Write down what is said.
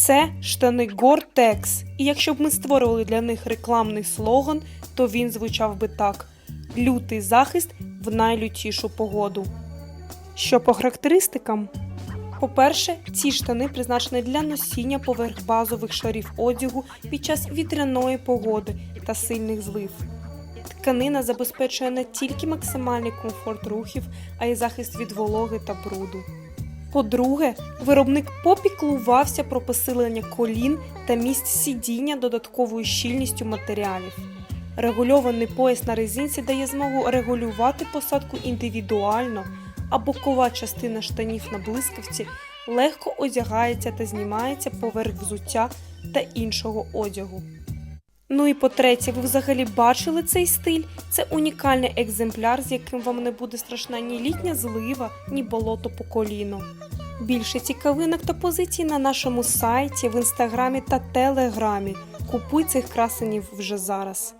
Це штани Gore-Tex, і якщо б ми створювали для них рекламний слоган, то він звучав би так: лютий захист в найлютішу погоду. Що по характеристикам? По-перше, ці штани призначені для носіння поверх базових шарів одягу під час вітряної погоди та сильних злив. Тканина забезпечує не тільки максимальний комфорт рухів, а й захист від вологи та бруду. По-друге, виробник попіклувався про посилення колін та місць сидіння додатковою щільністю матеріалів. Регульований пояс на резинці дає змогу регулювати посадку індивідуально, а бокова частина штанів на блискавці легко одягається та знімається поверх взуття та іншого одягу. Ну і по-третє, ви взагалі бачили цей стиль? Це унікальний екземпляр, з яким вам не буде страшна ні літня злива, ні болото по коліно. Більше цікавинок та позицій на нашому сайті, в інстаграмі та телеграмі. Купуй цих красенів вже зараз.